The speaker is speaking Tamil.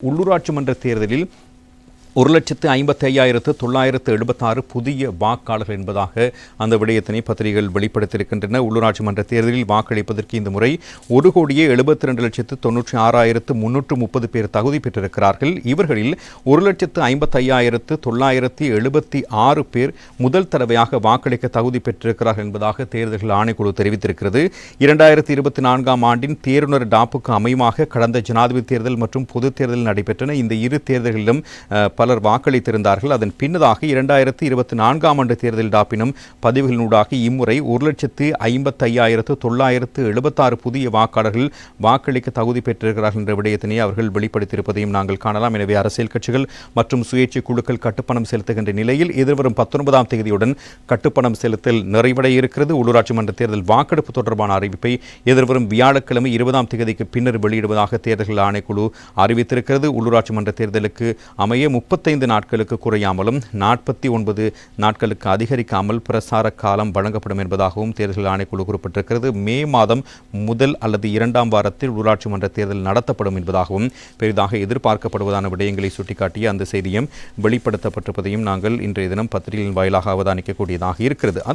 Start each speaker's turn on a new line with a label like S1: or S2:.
S1: உள்ளூராட்சி மன்ற தேர்தலில் ஒரு லட்சத்து ஐம்பத்தி ஐயாயிரத்து தொள்ளாயிரத்து எழுபத்தாறு புதிய வாக்காளர்கள் என்பதாக அந்த விடயத்தினை பத்திரிகைகள் வெளிப்படுத்தியிருக்கின்றன. உள்ளூராட்சி மன்ற தேர்தலில் வாக்களிப்பதற்கு இந்த முறை ஒரு கோடியே எழுபத்தி ரெண்டு லட்சத்து தொன்னூற்றி ஆறாயிரத்து முன்னூற்று முப்பது பேர் தகுதி பெற்றிருக்கிறார்கள். இவர்களில் ஒரு லட்சத்து ஐம்பத்தி ஐயாயிரத்து தொள்ளாயிரத்தி எழுபத்தி ஆறு பேர் முதல் தடவையாக வாக்களிக்க தகுதி பெற்றிருக்கிறார்கள் என்பதாக தேர்தல்கள் ஆணைக்குழு தெரிவித்திருக்கிறது. இரண்டாயிரத்தி இருபத்தி நான்காம் ஆண்டின் தேர்வுநர் டாப்புக்கு அமையமாக கடந்த ஜனாதிபதி தேர்தல் மற்றும் பொதுத் தேர்தல் நடைபெற்றன. இந்த இரு தேர்தல்களிலும் பலர் வாக்களித்திருந்தார்கள். அதன் பின்னதாக இரண்டாயிரத்து இருபத்தி நான்காம் ஆண்டு தேர்தல் டாப்பினும் பதிவுகளினூடாக இம்முறை ஒரு லட்சத்து ஐம்பத்தையாயிரத்து தொள்ளாயிரத்து எழுபத்தாறு புதிய வாக்காளர்கள் வாக்களிக்க தகுதி பெற்றிருக்கிறார்கள் என்ற விடயத்தினை அவர்கள் வெளிப்படுத்தியிருப்பதையும் நாங்கள் காணலாம். எனவே அரசியல் கட்சிகள் மற்றும் சுயேட்சை குழுக்கள் கட்டுப்பணம் செலுத்துகின்ற நிலையில் எதிர்வரும் பத்தொன்பதாம் தேதியுடன் கட்டுப்பணம் செலுத்தல் நிறைவடைய இருக்கிறது. உள்ளூராட்சி மன்ற தேர்தல் வாக்கெடுப்பு தொடர்பான அறிவிப்பை எதிர்வரும் வியாழக்கிழமை இருபதாம் தேதிக்கு பின்னர் வெளியிடுவதாக தேர்தல்கள் ஆணைக்குழு அறிவித்திருக்கிறது. உள்ளூராட்சி மன்ற தேர்தலுக்கு அமைய முப்பத்தைந்து நாட்களுக்கு குறையாமலும் நாற்பத்தி ஒன்பது நாட்களுக்கு அதிகரிக்காமல் பிரசார காலம் வழங்கப்படும் என்பதாகவும் தேர்தல் ஆணைக்குழு குறிப்பிட்டிருக்கிறது. மே மாதம் முதல் அல்லது இரண்டாம் வாரத்தில் உள்ளாட்சி மன்ற தேர்தல் நடத்தப்படும் என்பதாகவும் பெரிதாக எதிர்பார்க்கப்படுவதான விடயங்களை சுட்டிக்காட்டிய அந்த செய்தியும் வெளிப்படுத்தப்பட்டிருப்பதையும் நாங்கள் இன்றைய தினம் பத்திரிகையின் வாயிலாக அவதானிக்கக்கூடியதாக இருக்கிறது.